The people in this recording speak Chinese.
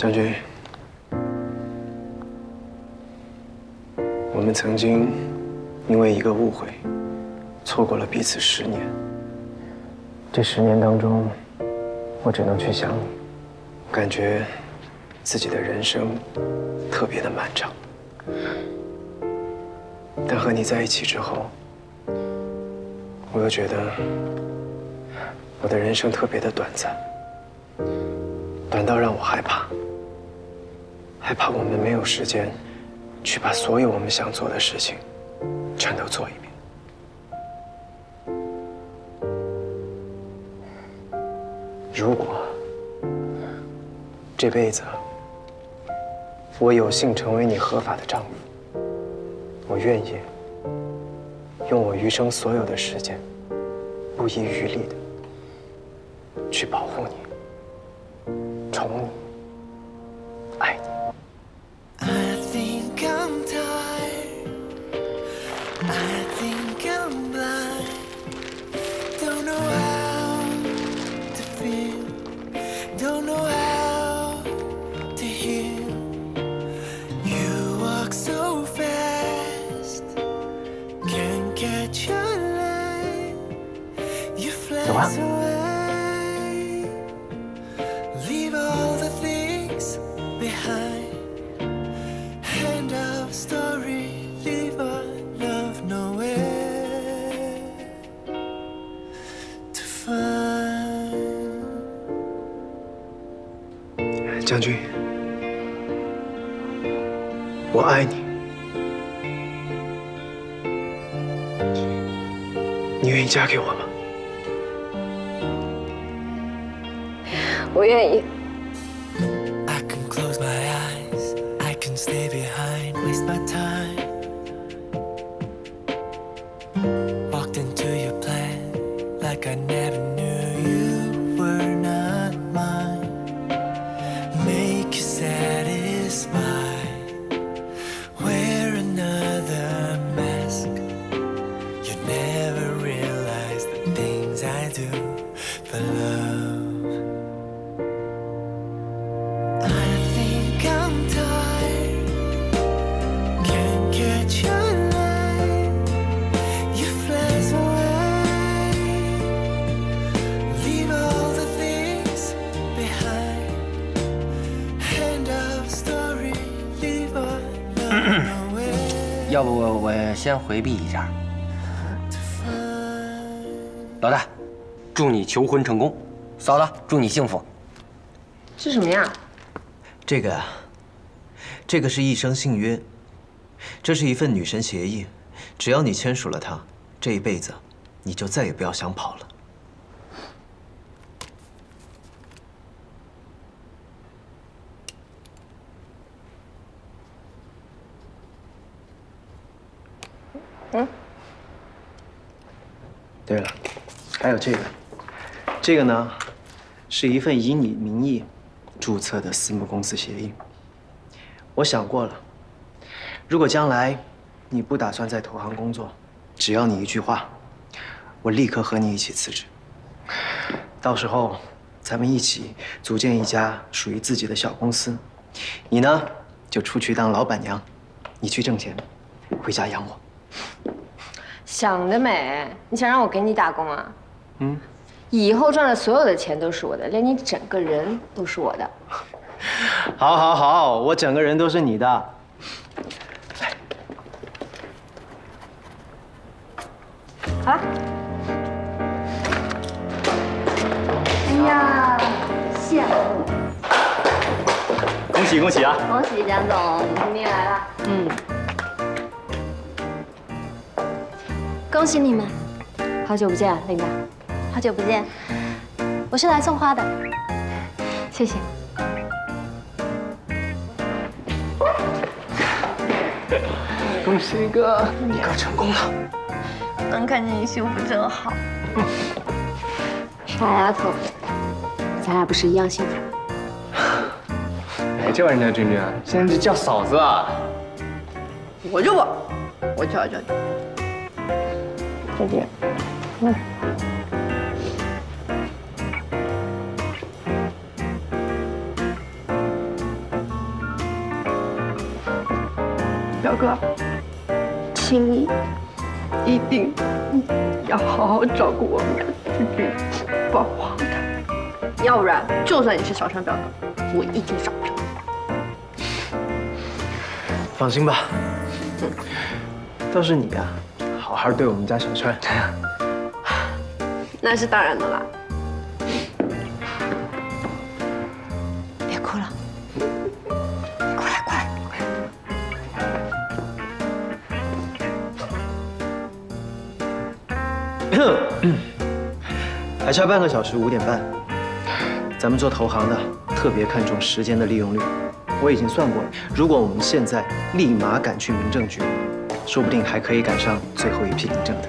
将军，我们曾经因为一个误会，错过了彼此十年。这十年当中，我只能去想你，感觉自己的人生特别的漫长。但和你在一起之后，我又觉得我的人生特别的短暂，反倒让我害怕，害怕我们没有时间去把所有我们想做的事情全都做一遍。如果这辈子我有幸成为你合法的丈夫，我愿意用我余生所有的时间，不遗余力的去保护你、宠你、爱你。I think 将军，我爱你，你愿意嫁给我吗？我愿意。I can close 要不我我先回避一下。老大，祝你求婚成功；嫂子，祝你幸福。这什么呀？这个啊，这个是一生信约，这是一份女神协议，只要你签署了它，这一辈子你就再也不要想跑了。对了，还有这个，这个呢，是一份以你名义注册的私募公司协议。我想过了，如果将来你不打算在投行工作，只要你一句话，我立刻和你一起辞职。到时候，咱们一起组建一家属于自己的小公司。你呢，就出去当老板娘，你去挣钱，回家养我。想得美！你想让我给你打工啊？嗯，以后赚的所有的钱都是我的，连你整个人都是我的。好，好，好，我整个人都是你的。好了。哎呀，羡慕！恭喜恭喜啊！恭喜蒋总，你也来了。嗯，恭喜你们，好久不见，琳达。好久不见。我是来送花的，谢谢。恭喜哥，你哥成功了。能看见你幸福真好。傻丫头，咱俩不是一样幸福？别叫人家君君，现在就叫嫂子啊。我就不，我叫叫。再见。表哥，请你一定要好好照顾我们俩弟弟，保护好他。要不然，就算你是小川表哥，我一定找不着。放心吧，倒是你啊。好好对我们家小川。那是当然的啦。别哭了。过来，过来。还差半个小时，五点半。咱们做投行的特别看重时间的利用率。我已经算过了，如果我们现在立马赶去民政局，说不定还可以赶上最后一批领证的。